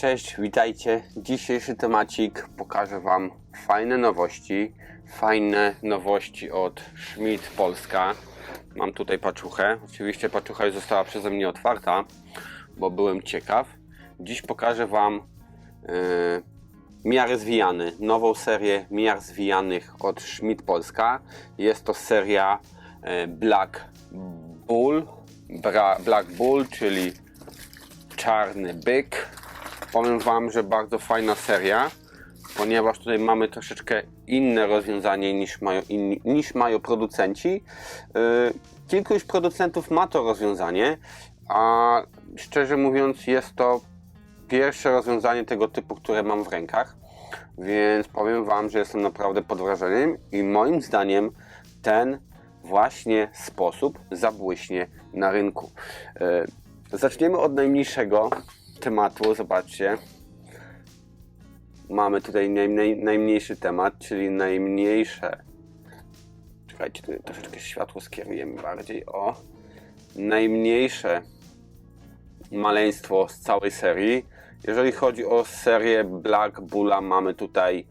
Cześć, witajcie. Dzisiejszy temacik pokażę Wam fajne nowości. Fajne nowości od Schmidt Polska. Mam tutaj paczuchę. Oczywiście paczucha już została przeze mnie otwarta, bo byłem ciekaw. Dziś pokażę Wam yy, miary zwijany. Nową serię miar zwijanych od Schmidt Polska. Jest to seria yy, Black Bull. Bra- Black Bull, czyli czarny byk. Powiem Wam, że bardzo fajna seria, ponieważ tutaj mamy troszeczkę inne rozwiązanie niż mają, inni, niż mają producenci. Yy, kilku już producentów ma to rozwiązanie, a szczerze mówiąc jest to pierwsze rozwiązanie tego typu, które mam w rękach. Więc powiem Wam, że jestem naprawdę pod wrażeniem i moim zdaniem ten właśnie sposób zabłyśnie na rynku. Yy, Zaczniemy od najmniejszego tematu. Zobaczcie. Mamy tutaj najmniej, najmniejszy temat, czyli najmniejsze. Czekajcie, tutaj troszeczkę światło skierujemy bardziej. O. Najmniejsze maleństwo z całej serii. Jeżeli chodzi o serię Black Bulla, mamy tutaj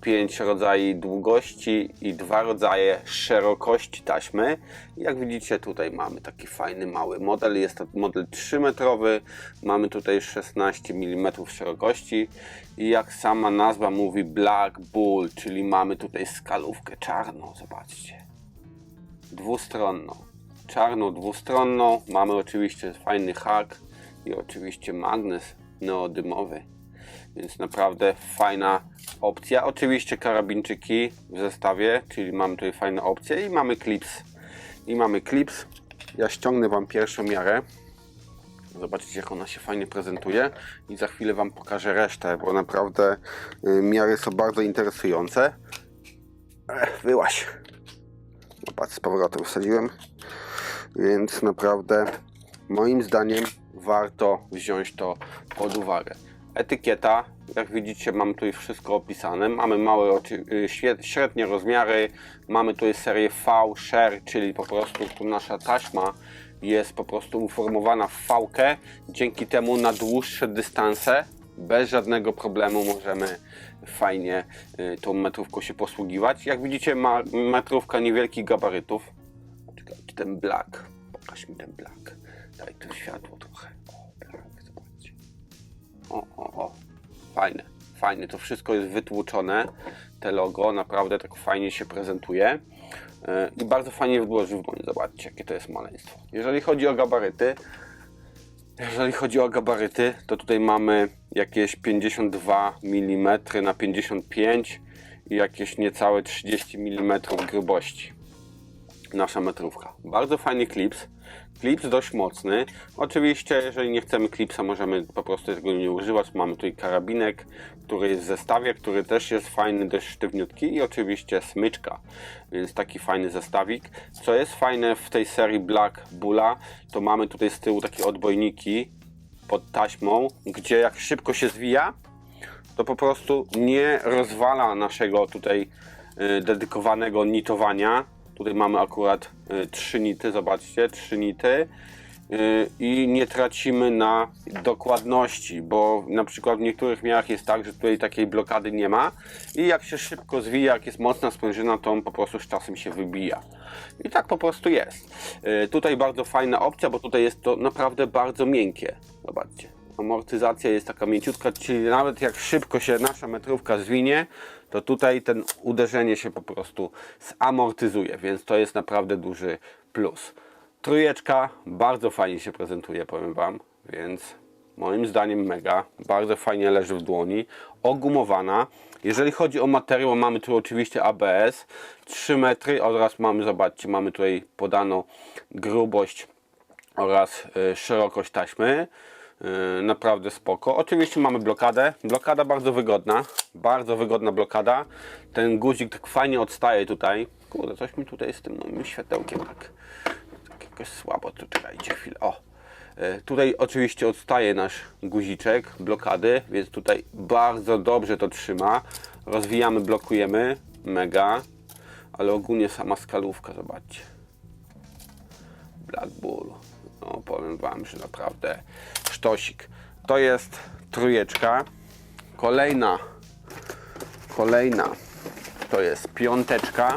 5 rodzajów długości i dwa rodzaje szerokości taśmy. Jak widzicie, tutaj mamy taki fajny mały model. Jest to model 3-metrowy. Mamy tutaj 16 mm szerokości. I jak sama nazwa mówi, Black Bull, czyli mamy tutaj skalówkę czarną. Zobaczcie. Dwustronną. Czarną, dwustronną. Mamy oczywiście fajny hak i oczywiście magnes neodymowy. Więc naprawdę fajna opcja. Oczywiście karabinczyki w zestawie, czyli mamy tutaj fajne opcje i mamy klips. I mamy klips. Ja ściągnę Wam pierwszą miarę. Zobaczcie jak ona się fajnie prezentuje i za chwilę Wam pokażę resztę, bo naprawdę y, miary są bardzo interesujące. Ech, wyłaś. Zobacz, z powrotem wsadziłem. Więc naprawdę moim zdaniem warto wziąć to pod uwagę. Etykieta, jak widzicie, mam tutaj wszystko opisane. Mamy małe, y, średnie rozmiary. Mamy tutaj serię V Share, czyli po prostu tu nasza taśma jest po prostu uformowana w V-kę. Dzięki temu na dłuższe dystanse bez żadnego problemu możemy fajnie y, tą metrówką się posługiwać. Jak widzicie, ma metrówka niewielkich gabarytów. Czekajcie, ten black. Pokaż mi ten black. Daj tu światło trochę. O. O, o. Fajne, fajne. To wszystko jest wytłuczone. Te logo naprawdę tak fajnie się prezentuje. Yy, I bardzo fajnie włoży w dłoń. Zobaczcie, jakie to jest maleństwo. Jeżeli chodzi o gabaryty, jeżeli chodzi o gabaryty, to tutaj mamy jakieś 52 mm na 55 i jakieś niecałe 30 mm grubości nasza metrówka. Bardzo fajny klips. Klips dość mocny. Oczywiście, jeżeli nie chcemy klipsa, możemy po prostu tego nie używać. Mamy tutaj karabinek, który jest w zestawie, który też jest fajny, dość sztywniutki i oczywiście smyczka, więc taki fajny zestawik. Co jest fajne w tej serii Black Bulla, to mamy tutaj z tyłu takie odbojniki pod taśmą, gdzie jak szybko się zwija, to po prostu nie rozwala naszego tutaj y, dedykowanego nitowania. Tutaj mamy akurat y, trzy nity, zobaczcie, trzy nity y, i nie tracimy na dokładności, bo na przykład w niektórych miarach jest tak, że tutaj takiej blokady nie ma i jak się szybko zwija, jak jest mocna sprężyna, to on po prostu z czasem się wybija. I tak po prostu jest. Y, Tutaj bardzo fajna opcja, bo tutaj jest to naprawdę bardzo miękkie. Zobaczcie. Amortyzacja jest taka mięciutka, czyli nawet jak szybko się nasza metrówka zwinie, to tutaj ten uderzenie się po prostu zamortyzuje, więc to jest naprawdę duży plus. Trójeczka bardzo fajnie się prezentuje, powiem Wam, więc moim zdaniem mega, bardzo fajnie leży w dłoni, ogumowana. Jeżeli chodzi o materiał, mamy tu oczywiście ABS, 3 metry oraz mamy, zobaczcie, mamy tutaj podaną grubość oraz y, szerokość taśmy. Y, naprawdę spoko. Oczywiście mamy blokadę. Blokada bardzo wygodna. Bardzo wygodna blokada. Ten guzik tak fajnie odstaje tutaj. Kurde, coś mi tutaj z tym moim światełkiem tak, tak jakoś słabo. To czekajcie chwilę. O. Y, Tutaj oczywiście odstaje nasz guziczek blokady, więc tutaj bardzo dobrze to trzyma. Rozwijamy, blokujemy. Mega. Ale ogólnie sama skalówka, zobaczcie. Black Bull. No, powiem Wam, że naprawdę To jest trójeczka. Kolejna, kolejna to jest piąteczka.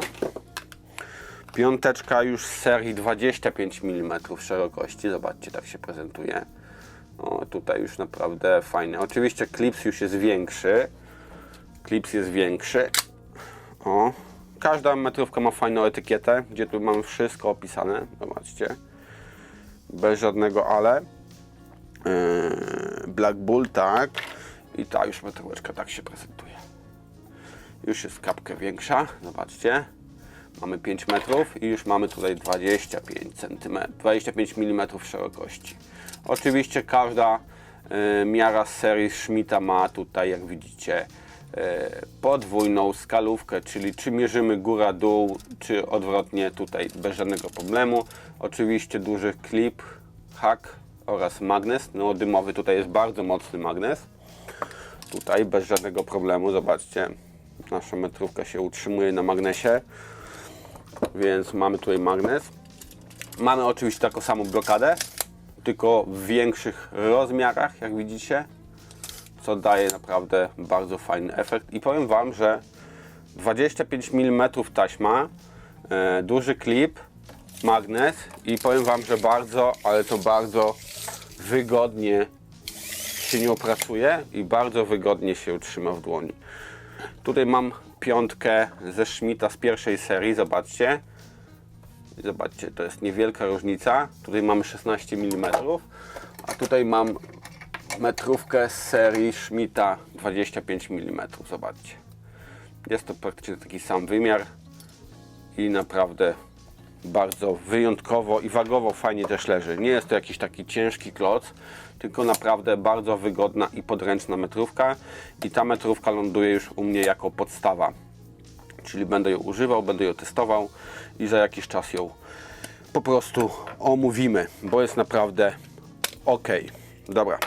Piąteczka już z serii 25 mm szerokości. Zobaczcie, tak się prezentuje. Tutaj już naprawdę fajne. Oczywiście klips już jest większy. Klips jest większy. O, każda metrówka ma fajną etykietę, gdzie tu mamy wszystko opisane. Zobaczcie. Bez żadnego ale. Yy, Black Bull, tak. I ta już metróweczka tak się prezentuje. Już jest kapkę większa. Zobaczcie. Mamy 5 metrów i już mamy tutaj 25 cm, 25 mm szerokości. Oczywiście każda e, miara z serii Schmidta ma tutaj, jak widzicie, e, podwójną skalówkę, czyli czy mierzymy góra-dół, czy odwrotnie tutaj bez żadnego problemu. Oczywiście duży klip, hak oraz magnes. No dymowy tutaj jest bardzo mocny magnes. Tutaj bez żadnego problemu, zobaczcie, nasza metrówka się utrzymuje na magnesie więc mamy tutaj magnes. Mamy oczywiście taką samą blokadę, tylko w większych rozmiarach, jak widzicie, co daje naprawdę bardzo fajny efekt. I powiem Wam, że 25 mm taśma, e, duży klip, magnes i powiem Wam, że bardzo, ale to bardzo wygodnie się nią pracuje i bardzo wygodnie się utrzyma w dłoni. Tutaj mam piątkę ze Schmidta z pierwszej serii, zobaczcie. Zobaczcie, to jest niewielka różnica. Tutaj mamy 16 mm, a tutaj mam metrówkę z serii Schmidta 25 mm. Zobaczcie. Jest to praktycznie taki sam wymiar i naprawdę bardzo wyjątkowo i wagowo fajnie też leży. Nie jest to jakiś taki ciężki kloc, tylko naprawdę bardzo wygodna i podręczna metrówka i ta metrówka ląduje już u mnie jako podstawa. Czyli będę ją używał, będę ją testował i za jakiś czas ją po prostu omówimy, bo jest naprawdę ok. Dobra,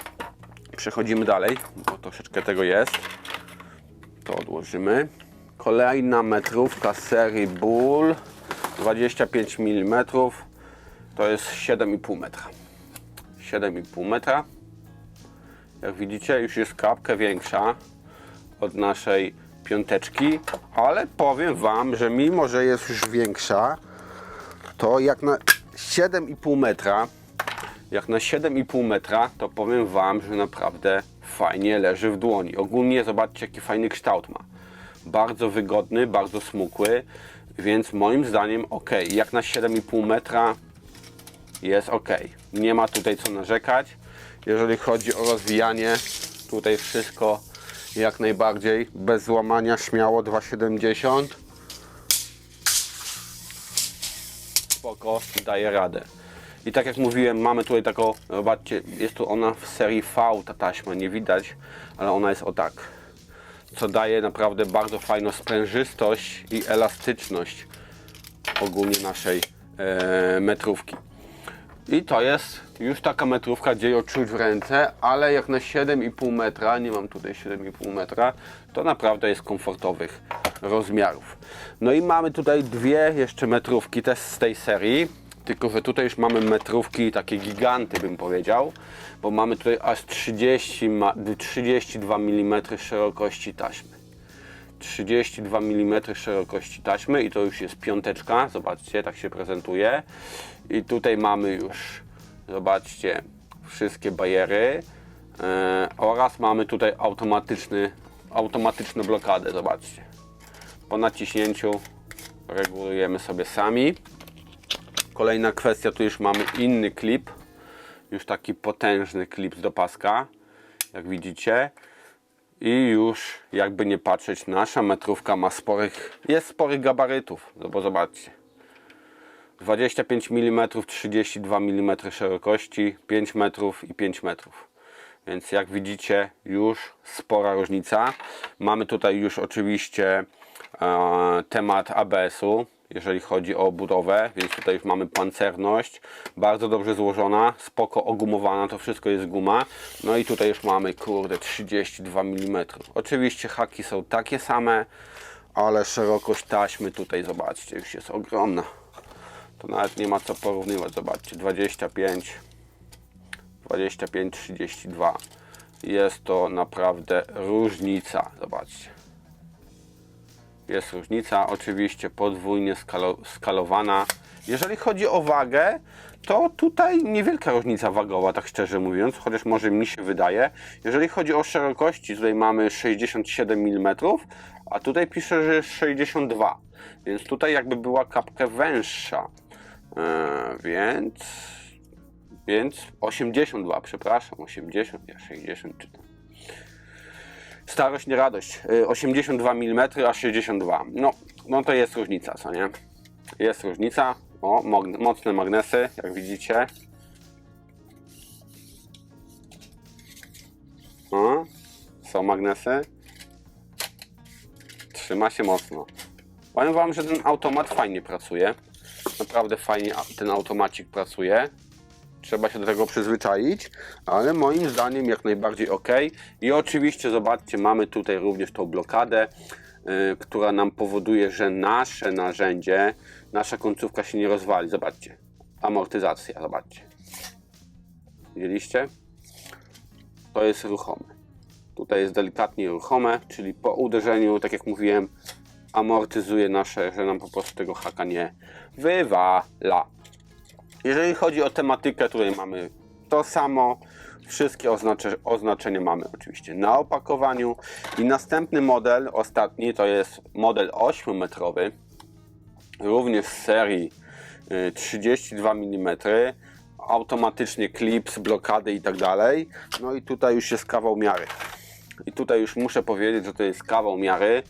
przechodzimy dalej, bo troszeczkę tego jest. To odłożymy. Kolejna metrówka serii Bull 25 mm to jest 7,5 metra. 7,5 metra. Jak widzicie, już jest kapkę większa od naszej piąteczki, ale powiem Wam, że mimo, że jest już większa, to jak na 7,5 metra, jak na 7,5 metra, to powiem Wam, że naprawdę fajnie leży w dłoni. Ogólnie zobaczcie, jaki fajny kształt ma. Bardzo wygodny, bardzo smukły, więc moim zdaniem ok. Jak na 7,5 metra jest ok. Nie ma tutaj co narzekać. Jeżeli chodzi o rozwijanie, tutaj wszystko jak najbardziej bez złamania, śmiało 2,70. Spoko, daje radę. I tak jak mówiłem, mamy tutaj taką, zobaczcie, jest tu ona w serii V, ta taśma, nie widać, ale ona jest o tak. Co daje naprawdę bardzo fajną sprężystość i elastyczność ogólnie naszej e, metrówki. I to jest już taka metrówka, gdzie ją czuć w ręce, ale jak na 7,5 metra, nie mam tutaj 7,5 metra, to naprawdę jest komfortowych rozmiarów. No i mamy tutaj dwie jeszcze metrówki też z tej serii, tylko że tutaj już mamy metrówki, takie giganty bym powiedział, bo mamy tutaj aż 30, ma- 32 mm szerokości taśmy. 32 mm szerokości taśmy i to już jest piąteczka, zobaczcie, tak się prezentuje. I tutaj mamy już, zobaczcie, wszystkie bajery e, oraz mamy tutaj automatyczny, automatyczną blokadę, zobaczcie. Po naciśnięciu regulujemy sobie sami. Kolejna kwestia, tu już mamy inny klip, już taki potężny klip do paska, jak widzicie. I już jakby nie patrzeć, nasza metrówka ma sporych, jest sporych gabarytów, no bo zobaczcie. 25 mm, 32 mm szerokości, 5 metrów i 5 metrów. Więc jak widzicie już spora różnica. Mamy tutaj już oczywiście e, temat ABS-u, jeżeli chodzi o budowę, więc tutaj już mamy pancerność, bardzo dobrze złożona, spoko ogumowana, to wszystko jest guma. No i tutaj już mamy, kurde, 32 mm. Oczywiście haki są takie same, ale szerokość taśmy tutaj, zobaczcie, już jest ogromna. To nawet nie ma co porównywać, zobaczcie, 25, 25, 32. jest to naprawdę różnica. Zobaczcie. Jest różnica, oczywiście podwójnie skalo, skalowana. Jeżeli chodzi o wagę, to tutaj niewielka różnica wagowa, tak szczerze mówiąc, chociaż może mi się wydaje. Jeżeli chodzi o szerokości, tutaj mamy 67 mm, a tutaj pisze, że jest 62, więc tutaj jakby była kapkę węższa. Eee, więc więc 82, przepraszam, 80, ja 60 czytam. Starość, nie radość. Y, 82 mm, a 62. No, no to jest różnica, co nie? Jest różnica. O, mocne magnesy, jak widzicie. O, są magnesy. Trzyma się mocno. Powiem Wam, że ten automat fajnie pracuje. Naprawdę fajnie ten automacik pracuje. Trzeba się do tego przyzwyczaić, ale moim zdaniem jak najbardziej ok. I oczywiście zobaczcie, mamy tutaj również tą blokadę, y, która nam powoduje, że nasze narzędzie, nasza końcówka się nie rozwali. Zobaczcie, amortyzacja, zobaczcie. Widzieliście? To jest ruchome. Tutaj jest delikatnie ruchome, czyli po uderzeniu, tak jak mówiłem, amortyzuje nasze, że nam po prostu tego haka nie wywala. Jeżeli chodzi o tematykę, tutaj mamy to samo. Wszystkie oznacze, oznaczenia mamy oczywiście na opakowaniu. I następny model, ostatni, to jest model 8-metrowy, również z serii y, 32 mm. Automatycznie klips, blokady i tak dalej. No i tutaj już jest kawał miary. I tutaj już muszę powiedzieć, że to jest kawał miary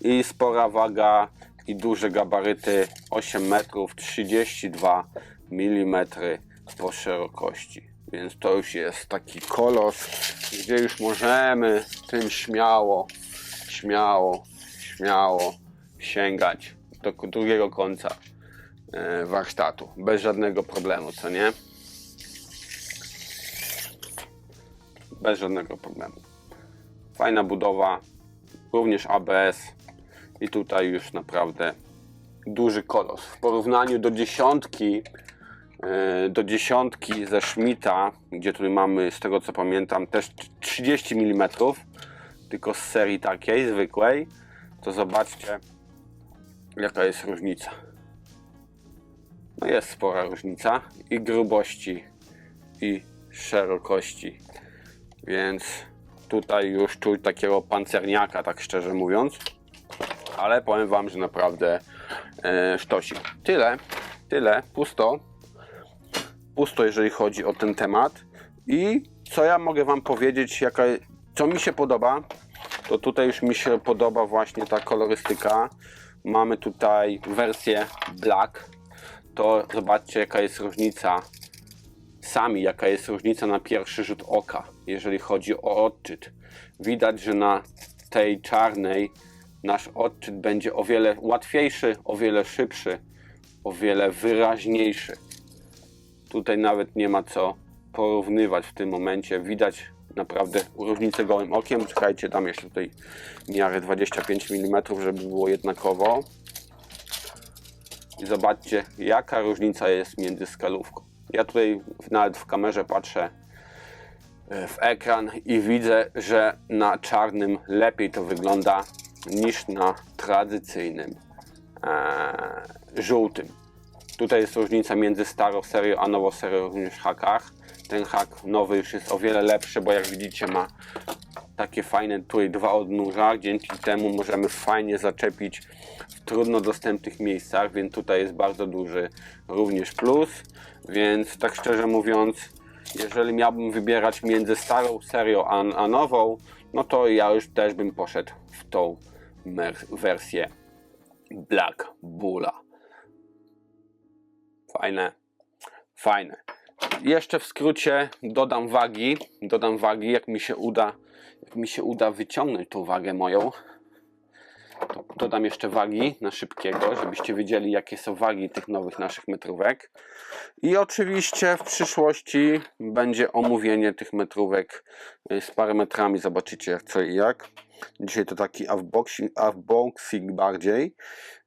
i spora waga i duże gabaryty 8 metrów 32 mm po szerokości. Więc to już jest taki kolos, gdzie już możemy tym śmiało, śmiało, śmiało sięgać do drugiego końca e, warsztatu. Bez żadnego problemu, co nie? Bez żadnego problemu. Fajna budowa, również ABS i tutaj już naprawdę duży kolos. W porównaniu do dziesiątki, do dziesiątki ze Schmidta, gdzie tutaj mamy, z tego co pamiętam, też 30 mm, tylko z serii takiej, zwykłej, to zobaczcie, jaka jest różnica. No jest spora różnica i grubości, i szerokości, więc tutaj już czuć takiego pancerniaka, tak szczerze mówiąc ale powiem Wam, że naprawdę e, sztosik. Tyle, tyle, pusto. Pusto, jeżeli chodzi o ten temat. I co ja mogę Wam powiedzieć, jaka, co mi się podoba, to tutaj już mi się podoba właśnie ta kolorystyka. Mamy tutaj wersję black. To zobaczcie, jaka jest różnica. Sami, jaka jest różnica na pierwszy rzut oka, jeżeli chodzi o odczyt. Widać, że na tej czarnej nasz odczyt będzie o wiele łatwiejszy, o wiele szybszy, o wiele wyraźniejszy. Tutaj nawet nie ma co porównywać w tym momencie. Widać naprawdę różnicę gołym okiem. Czekajcie, dam jeszcze tutaj miarę 25 mm, żeby było jednakowo. I zobaczcie, jaka różnica jest między skalówką. Ja tutaj nawet w kamerze patrzę e, w ekran i widzę, że na czarnym lepiej to wygląda niż na tradycyjnym e, żółtym. Tutaj jest różnica między starą serią a nową serią również hakach. Ten hak nowy już jest o wiele lepszy, bo jak widzicie ma takie fajne tutaj dwa odnóża. Dzięki temu możemy fajnie zaczepić w trudno dostępnych miejscach, więc tutaj jest bardzo duży również plus. Więc tak szczerze mówiąc, jeżeli miałbym wybierać między starą serią a, a nową, no to ja już też bym poszedł w tą wersję Black Bulla. Fajne, fajne. Jeszcze w skrócie dodam wagi, dodam wagi, jak mi się uda, jak mi się uda wyciągnąć tą wagę moją. To dodam jeszcze wagi na szybkiego, żebyście wiedzieli, jakie są wagi tych nowych naszych metrówek. I oczywiście w przyszłości będzie omówienie tych metrówek y, z parametrami. Zobaczycie co i jak. Dzisiaj to taki unboxing, unboxing bardziej.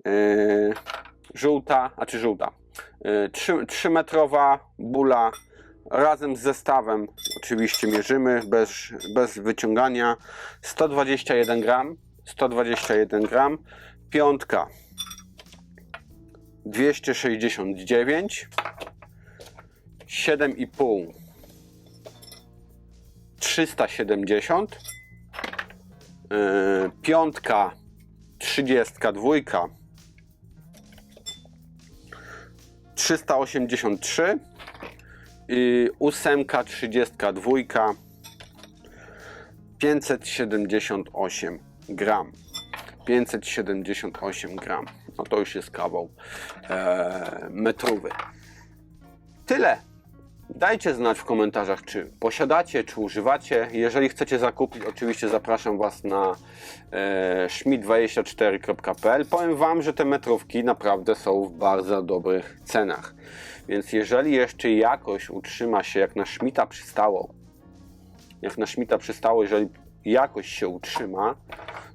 Yy, żółta, a czy żółta. Yy, 3, 3 metrowa bula. Razem z zestawem oczywiście mierzymy bez, bez wyciągania. 121 gram 121 gram. Piątka. 269 7,5 370 yy, piątka. 32 383 i ósemka 32 578 gram. 578 gram. No to już jest kawał e, metrówy tyle Dajcie znać w komentarzach, czy posiadacie, czy używacie. Jeżeli chcecie zakupić, oczywiście zapraszam Was na e, schmidt24.pl. Powiem Wam, że te metrówki naprawdę są w bardzo dobrych cenach. Więc jeżeli jeszcze jakoś utrzyma się, jak na Schmidta przystało, jak na Schmidta przystało, jeżeli jakoś się utrzyma,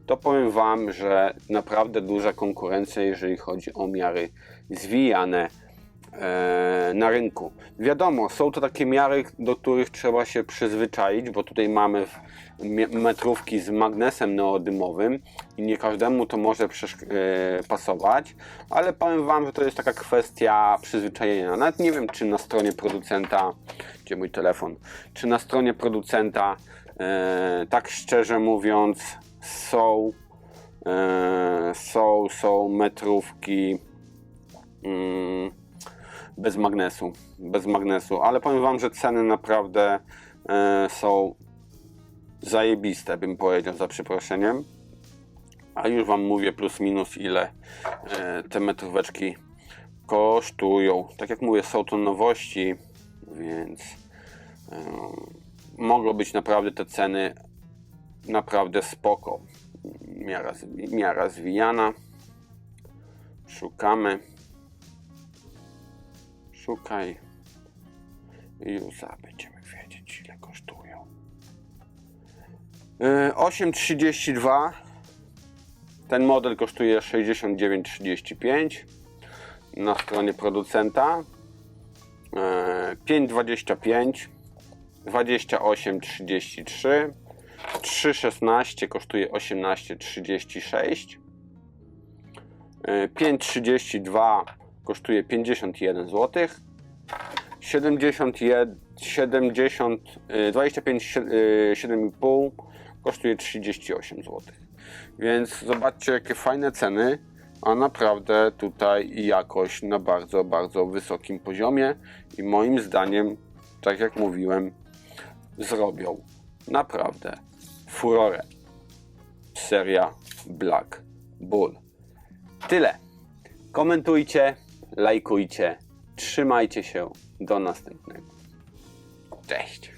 to powiem Wam, że naprawdę duża konkurencja, jeżeli chodzi o miary zwijane na rynku. Wiadomo, są to takie miary, do których trzeba się przyzwyczaić, bo tutaj mamy metrówki z magnesem neodymowym i nie każdemu to może e, pasować, ale powiem Wam, że to jest taka kwestia przyzwyczajenia. Nawet nie wiem, czy na stronie producenta, gdzie mój telefon, czy na stronie producenta, e, tak szczerze mówiąc, są, e, są, są metrówki. Mm, bez magnesu, bez magnesu, ale powiem Wam, że ceny naprawdę e, są zajebiste, bym powiedział, za przeproszeniem. A już Wam mówię plus minus ile e, te metróweczki kosztują. Tak jak mówię, są to nowości, więc e, mogą być naprawdę te ceny naprawdę spoko. Miara, miara zwijana. Szukamy. Szukaj. Za będziemy wiedzieć ile kosztują. Yy, 8,32 Ten model kosztuje 69,35 na stronie producenta. Yy, 5,25 28,33 3,16 kosztuje 18,36 Yy, 5,32 kosztuje 51 zł. 71, 70, y, 25, y, 7,5 kosztuje 38 zł. Więc zobaczcie, jakie fajne ceny, a naprawdę tutaj jakość na bardzo, bardzo wysokim poziomie i moim zdaniem, tak jak mówiłem, zrobią naprawdę furorę. Seria Black Bull. Tyle. Komentujcie, lajkujcie, trzymajcie się. Do następnego. Cześć.